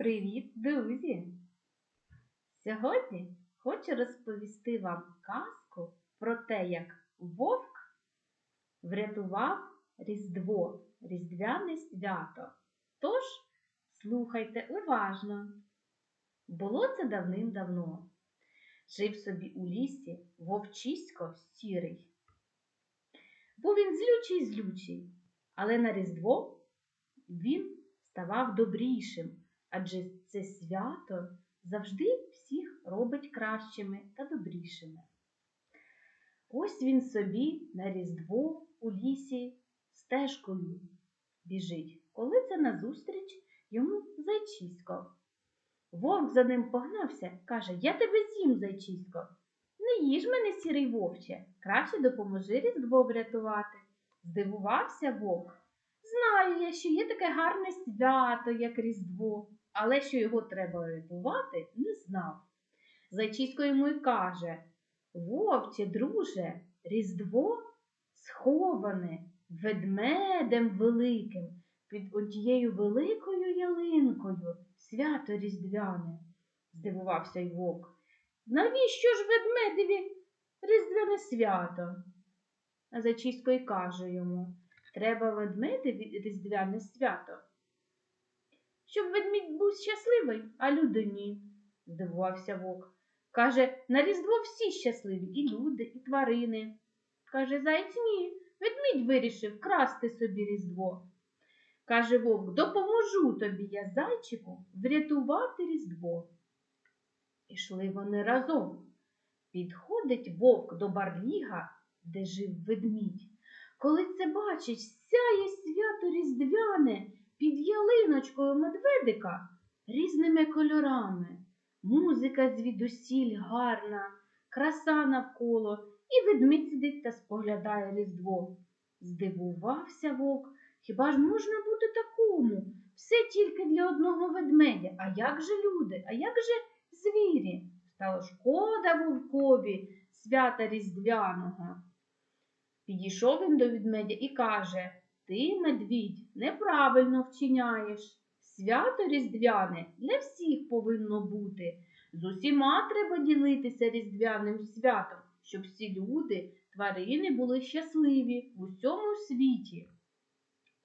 Привіт, друзі! Сьогодні хочу розповісти вам казку про те, як вовк врятував Різдво, Різдвяне свято. Тож, слухайте уважно. Було це давним-давно. Жив собі у лісі вовчисько сірий. Був він злючий-злючий, але на Різдво він ставав добрішим, адже це свято завжди всіх робить кращими та добрішими. Ось він собі на Різдво у лісі стежкою біжить, коли це назустріч йому зайчисько. Вовк за ним погнався, каже Я тебе з'їм, зайчисько. Не їж мене, сірий вовче, краще допоможи Різдво врятувати. Здивувався вовк. Знаю я, що є таке гарне свято, як Різдво, але що його треба рятувати, не знав. Зайчисько йому й каже Вовче, друже, Різдво сховане ведмедем великим під однією великою ялинкою, свято різдвяне, здивувався й вовк. Навіщо ж ведмедеві різдвяне свято? А зайчисько й каже йому Треба ведмедеві різдвяне свято. Щоб ведмідь був щасливий, а люди ні, здивувався вовк. Каже, на Різдво всі щасливі, і люди, і тварини. Каже, заєць ні, ведмідь вирішив красти собі Різдво. Каже вовк, допоможу тобі я, зайчику, врятувати Різдво. Ішли вони разом. Підходить вовк до барліга, де жив ведмідь. Коли це бачить, сяє свято різдвяне під ялиночкою медведика різними кольорами. Музика звідусіль гарна, краса навколо, і ведмідь сидить та споглядає різдво. Здивувався вовк, хіба ж можна бути такому? Все тільки для одного ведмедя. А як же люди, а як же звірі? Стало шкода вовкові свята різдвяного. Підійшов він до ведмедя і каже Ти, медвідь, неправильно вчиняєш. Свято різдвяне для всіх повинно бути. З усіма треба ділитися різдвяним святом, щоб всі люди, тварини були щасливі в усьому світі.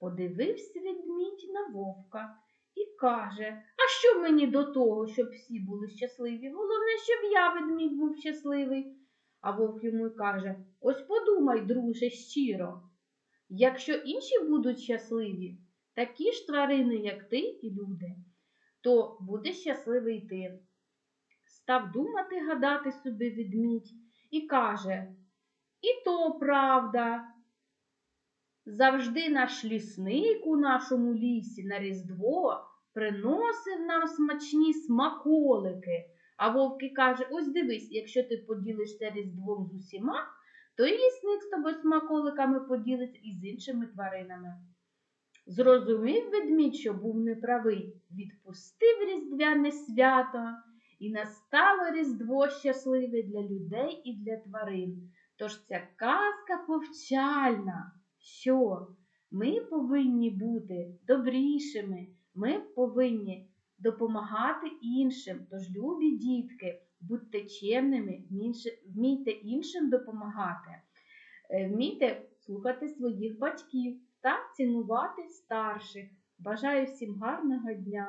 Подивився ведмідь на вовка і каже А що мені до того, щоб всі були щасливі? Головне, щоб я ведмідь був щасливий. А вовк йому каже Ось подумай, друже, щиро. Якщо інші будуть щасливі, такі ж тварини, як ти і люди, то буде щасливий ти. Став думати, гадати собі ведмідь і каже І то правда. Завжди наш лісник у нашому лісі на Різдво приносив нам смачні смаколики. А вовки каже, ось дивись, якщо ти поділишся різдвом з усіма, то і лісник з тобою смаколиками поділиться і з іншими тваринами. Зрозумів ведмідь, що був неправий, відпустив різдвяне свято, і настало різдво щасливе для людей і для тварин. Тож ця казка повчальна, що ми повинні бути добрішими, ми повинні допомагати іншим. Тож, любі дітки, будьте чемними, вмійте іншим допомагати, е, вмійте слухати своїх батьків та цінувати старших. Бажаю всім гарного дня!